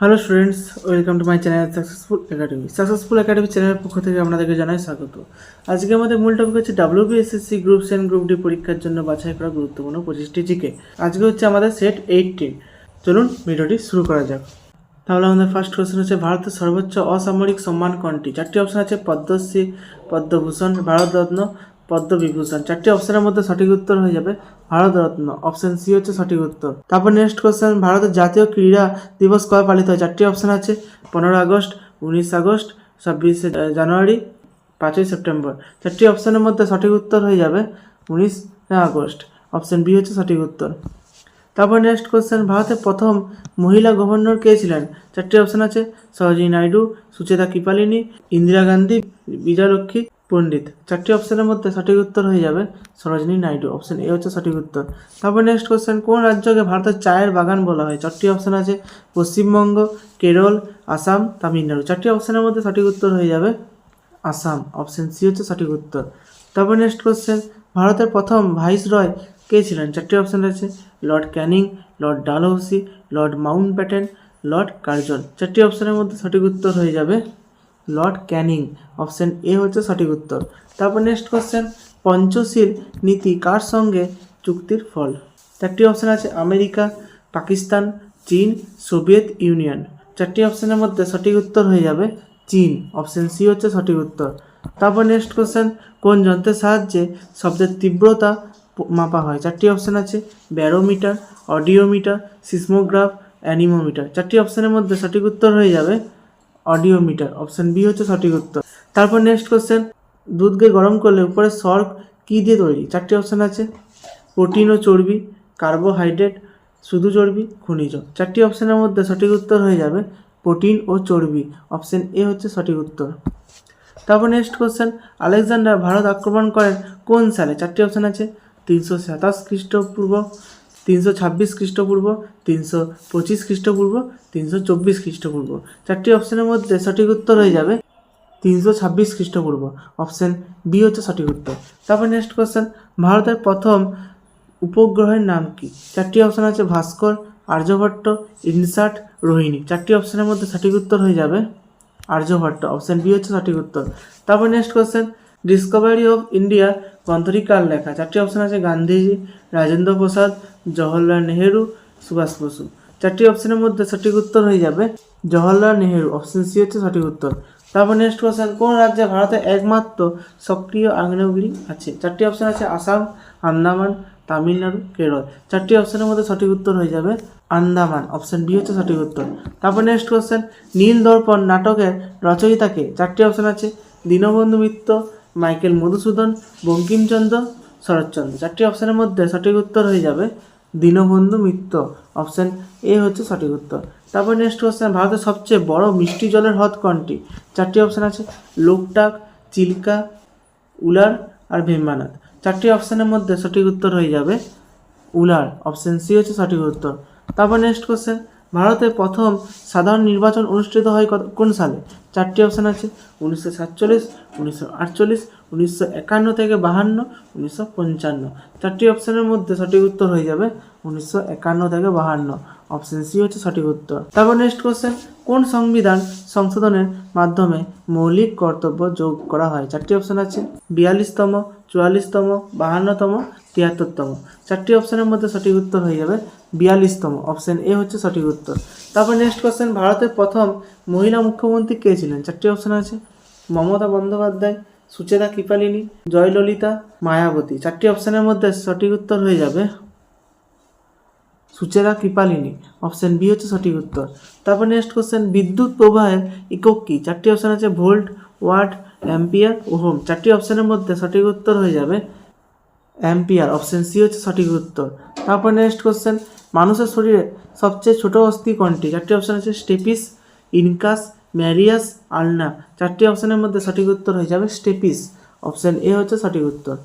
Hello students welcome to my channel successful academy successful academy চ্যানেলের পক্ষ থেকে আপনাদেরকে জানাই স্বাগত। আজকে আমাদের মূল টপিক হচ্ছে WBSSC group C group D পরীক্ষার জন্য বাছাই করা গুরুত্বপূর্ণ পঁচিশটি জিকে আজকে হচ্ছে আমাদের সেট এইটটিন চলুন ভিডিওটি শুরু করা যাক। তাহলে আমাদের ফার্স্ট কোশ্চেন হচ্ছে, ভারতের সর্বোচ্চ অসামরিক সম্মান কোনটি? চারটি অপশন আছে, পদ্মশ্রী, পদ্মভূষণ, ভারতরত্ন পদ্মবিভূষণ। চারটি অপশনের মধ্যে সঠিক উত্তর হয়ে যাবে ভারতরত্ন। অপশন সি হচ্ছে সঠিক উত্তর। তারপর নেক্সট কোশ্চেন ভারতের জাতীয় ক্রীড়া দিবস কবে পালিত হয়? চারটি অপশন আছে, পনেরো আগস্ট, উনিশ আগস্ট, ছাব্বিশে জানুয়ারি, পাঁচই সেপ্টেম্বর। চারটি অপশনের মধ্যে সঠিক উত্তর হয়ে যাবে, উনিশ আগস্ট। অপশন বি হচ্ছে সঠিক উত্তর। তারপর নেক্সট কোশ্চেন ভারতের প্রথম মহিলা গভর্নর কে ছিলেন? চারটি অপশন আছে, সরোজিনী নাইডু, সুচেতা কৃপালিনী, ইন্দিরা গান্ধী, বিজয়লক্ষ্মী পণ্ডিত। চারটি অপশনের মধ্যে সঠিক উত্তর হয়ে যাবে সরোজিনী নাইডু। অপশন এ হচ্ছে সঠিক উত্তর। তারপর নেক্সট কোশ্চেন কোন রাজ্যকে ভারতের চায়ের বাগান বলা হয়? চারটি অপশন আছে, পশ্চিমবঙ্গ, কেরল, আসাম, তামিলনাড়ু। চারটি অপশনের মধ্যে সঠিক উত্তর হয়ে যাবে আসাম। অপশন সি হচ্ছে সঠিক উত্তর। তারপর নেক্সট কোশ্চেন ভারতের প্রথম ভাইস রয় কে ছিলেন? চারটি অপশন আছে Lord Canning, Lord Dalhousie, Lord Mountbatten Lord Curzon. চারটি অপশনের মধ্যে সঠিক উত্তর হয়ে যাবে লর্ড ক্যানিং অপশন এ হচ্ছে সঠিক উত্তর। তারপর নেক্সট কোশ্চেন পঞ্চশীল নীতি কার সঙ্গে চুক্তির ফল? চারটি অপশন আছে, আমেরিকা, পাকিস্তান, চীন, সোভিয়েত ইউনিয়ন। চারটি অপশনের মধ্যে সঠিক উত্তর হয়ে যাবে চীন। অপশন সি হচ্ছে সঠিক উত্তর। তারপর নেক্সট কোশ্চেন কোন যন্ত্রের সাহায্যে শব্দের তীব্রতা মাপা হয়? চারটি অপশন আছে, ব্যারোমিটার, অডিওমিটার, সিসমোগ্রাফ, অ্যানিমোমিটার। চারটি অপশনের মধ্যে সঠিক উত্তর হয়ে যাবে অডিওমিটার, অপশন বি হচ্ছে সঠিক উত্তর। তারপর নেক্সট কোশ্চেন দুধকে গরম করলে উপরে সর্ক কী দিয়ে তৈরি? চারটি অপশন আছে, প্রোটিন ও চর্বি, কার্বোহাইড্রেট, শুধু চর্বি, খনিজ। চারটি অপশানের মধ্যে সঠিক উত্তর হয়ে যাবে প্রোটিন ও চর্বি, অপশন এ হচ্ছে সঠিক উত্তর। তারপর নেক্সট কোশ্চেন আলেকজান্ডার ভারত আক্রমণ করেন কোন সালে? চারটি অপশান আছে, তিনশো সাতাশ খ্রিস্টপূর্ব তিনশো ছাব্বিশ খ্রিস্টপূর্ব, তিনশো পঁচিশ খ্রিস্টপূর্ব, তিনশো চব্বিশ খ্রিস্টপূর্ব। চারটি অপশনের মধ্যে সঠিক উত্তর হয়ে যাবে তিনশো ছাব্বিশ খ্রিস্টপূর্ব। অপশন বি হচ্ছে সঠিক উত্তর। তারপর নেক্সট কোশ্চেন ভারতের প্রথম উপগ্রহের নাম কি? চারটি অপশন আছে ভাস্কর, আর্যভট্ট ইনসাট রোহিণী। চারটি অপশনের মধ্যে সঠিক উত্তর হয়ে যাবে আর্যভট্ট। অপশন বি হচ্ছে সঠিক উত্তর। তারপর next question discovery of India গ্রন্থটি কার লেখা চারটি অপশন আছে গান্ধীজি, রাজেন্দ্র প্রসাদ, জওহরলাল নেহেরু, সুভাষ বসু। চারটি অপশনের মধ্যে সঠিক উত্তর হয়ে যাবে জওহরলাল নেহেরু। অপশন সি হচ্ছে সঠিক উত্তর। তারপর নেক্সট কোশ্চেন কোন রাজ্যে ভারতের একমাত্র সক্রিয় আগ্নেয়গিরি আছে? চারটি অপশন আছে আসাম, আন্দামান, তামিলনাড়ু, কেরল। চারটি অপশনের মধ্যে সঠিক উত্তর হয়ে যাবে আন্দামান। অপশন বি হচ্ছে সঠিক উত্তর। তারপর নেক্সট কোশ্চেন নীল দর্পণ নাটকের রচয়িতাকে চারটি অপশন আছে, দীনবন্ধু মিত্র মাইকেল মধুসূদন বঙ্কিমচন্দ্র শরৎচন্দ্র চারটি অপশনের মধ্যে সঠিক উত্তর হয়ে যাবে দীনবন্ধু মিত্র। অপশন এ হচ্ছে সঠিক উত্তর। তারপর নেক্সট কোশ্চেন ভারতের সবচেয়ে বড় মিষ্টি জলের হ্রদ কোনটি? চারটি অপশন আছে, লোকটাক, চিল্কা, উলার আর ভীমানাথ চারটি অপশনের মধ্যে সঠিক উত্তর হয়ে যাবে উলার। অপশন সি হচ্ছে সঠিক উত্তর। তারপর নেক্সট কোশ্চেন ভারতের প্রথম সাধারণ নির্বাচন অনুষ্ঠিত হয় কোন সালে? চারটি অপশান আছে। উনিশশো সাতচল্লিশ, উনিশশো আটচল্লিশ, উনিশশো একান্ন থেকে বাহান্ন, উনিশশো পঞ্চান্ন। চারটি অপশানের মধ্যে সঠিক উত্তর হয়ে যাবে উনিশশো একান্ন থেকে বাহান্ন। অপশন সি হচ্ছে সঠিক উত্তর। তারপর নেক্সট কোশ্চেন কোন সংবিধান সংশোধনের মাধ্যমে মৌলিক কর্তব্য যোগ করা হয়? চারটি অপশন আছে, বিয়াল্লিশতম, চুয়াল্লিশতম, বাহান্নতম, তিয়াত্তরতম। চারটি অপশনের মধ্যে সঠিক উত্তর হয়ে যাবে বিয়াল্লিশতম। অপশন এ হচ্ছে সঠিক উত্তর। তারপর নেক্সট কোশ্চেন ভারতের প্রথম মহিলা মুখ্যমন্ত্রী কে ছিলেন? চারটি অপশন আছে, মমতা বন্দ্যোপাধ্যায়, সুচেতা কৃপালিনী, জয়ললিতা মায়াবতী। চারটি অপশনের মধ্যে সঠিক উত্তর হয়ে যাবে সুচেরা কৃপালিনী অপশন বি হচ্ছে সঠিক উত্তর তারপর নেক্সট কোশ্চেন বিদ্যুৎ প্রবাহের একক কি? চারটি অপশন আছে, ভোল্ট ওয়াট অ্যাম্পিয়ার ও হোম চারটি অপশনের মধ্যে সঠিক উত্তর হয়ে যাবে অ্যাম্পিয়ার অপশন সি হচ্ছে সঠিক উত্তর তারপর নেক্সট কোশ্চেন মানুষের শরীরে সবচেয়ে ছোট অস্থি কোনটি? চারটি অপশন আছে স্টেপিস ইনকাস ম্যারিয়াস আলনা। চারটি অপশনের মধ্যে সঠিক উত্তর হয়ে যাবে স্টেপিস অপশন এ হচ্ছে সঠিক উত্তর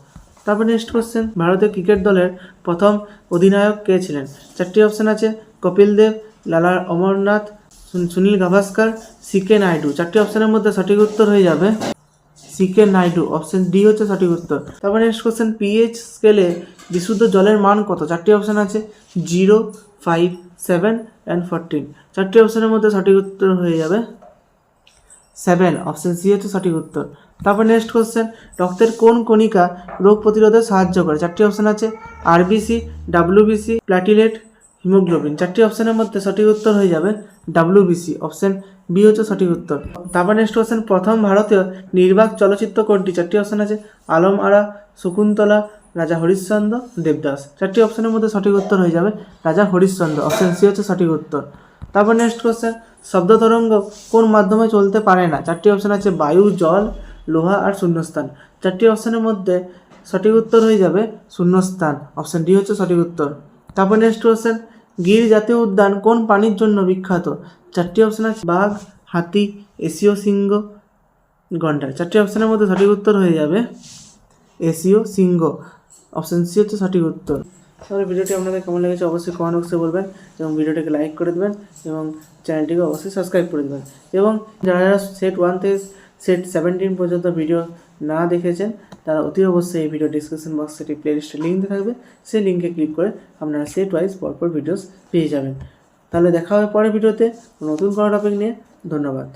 তারপর নেক্সট কোশ্চেন ভারতীয় ক্রিকেট দলের প্রথম অধিনায়ক কে ছিলেন? চারটি অপশন আছে, কপিল দেব, লালা অমরনাথ, সুন- সুনীল গাভাস্কার সিকে নাইডু। চারটি অপশানের মধ্যে সঠিক উত্তর হয়ে যাবে সিকে নাইডু। অপশান ডি হচ্ছে সঠিক উত্তর। তারপর নেক্সট কোশ্চেন পিএইচ স্কেলে বিশুদ্ধ জলের মান কত? চারটি অপশান আছে zero five seven and fourteen চারটি অপশানের মধ্যে সঠিক উত্তর হয়ে যাবে সেভেন অপশন সি হচ্ছে সঠিক উত্তর। তারপর নেক্সট কোশ্চেন রক্তের কোন কণিকা রোগ প্রতিরোধে সাহায্য করে? চারটি অপশন আছে আরবিসি ডাব্লিউবিসি প্ল্যাটিলেট হিমোগ্লোবিন চারটি অপশানের মধ্যে সঠিক উত্তর হয়ে যাবে ডাব্লিউবিসি অপশন বি হচ্ছে সঠিক উত্তর। তারপর নেক্সট কোশ্চেন প্রথম ভারতীয় নির্বাক চলচ্চিত্র কোনটি? চারটি অপশন আছে, আলম আরা, শকুন্তলা, রাজা হরিশ্চন্দ্র, দেবদাস। চারটি অপশানের মধ্যে সঠিক উত্তর হয়ে যাবে, রাজা হরিশ্চন্দ্র। অপশন সি হচ্ছে সঠিক উত্তর। তারপর নেক্সট কোশ্চেন শব্দ তরঙ্গ কোন মাধ্যমে চলতে পারে না? চারটি অপশন আছে, বায়ু, জল লোহা আর শূন্যস্থান। চারটি অপশানের মধ্যে সঠিক উত্তর হয়ে যাবে শূন্যস্থান। অপশন ডি হচ্ছে সঠিক উত্তর। তারপর নেক্সট কোশ্চেন গির জাতীয় উদ্যান কোন প্রাণীর জন্য বিখ্যাত? চারটি অপশান আছে, বাঘ, হাতি, এশীয় সিংহ, গন্ডার। চারটি অপশানের মধ্যে সঠিক উত্তর হয়ে যাবে এশীয় সিংহ। অপশন সি হচ্ছে সঠিক উত্তর। তাহলে ভিডিওটি আপনাদের কেমন লেগেছে অবশ্যই কমেন্ট বক্সে বলবেন এবং ভিডিওটিকে লাইক করে দেবেন এবং চ্যানেলটিকে অবশ্যই সাবস্ক্রাইব করে দেবেন। এবং যারা যারা সেট ওয়ান থেকে সেট সেভেন্টিন পর্যন্ত ভিডিও না দেখেছেন, তারা অতি অবশ্যই এই ভিডিও ডিসক্রিপশন বক্সে একটি প্লেলিস্টের লিঙ্ক থাকবে। সেই লিঙ্কে ক্লিক করে আপনারা সেট ওয়াইজ পরপর ভিডিওস পেয়ে যাবেন। তাহলে দেখা হবে পরের ভিডিওতে নতুন কোনো টপিক নিয়ে। ধন্যবাদ।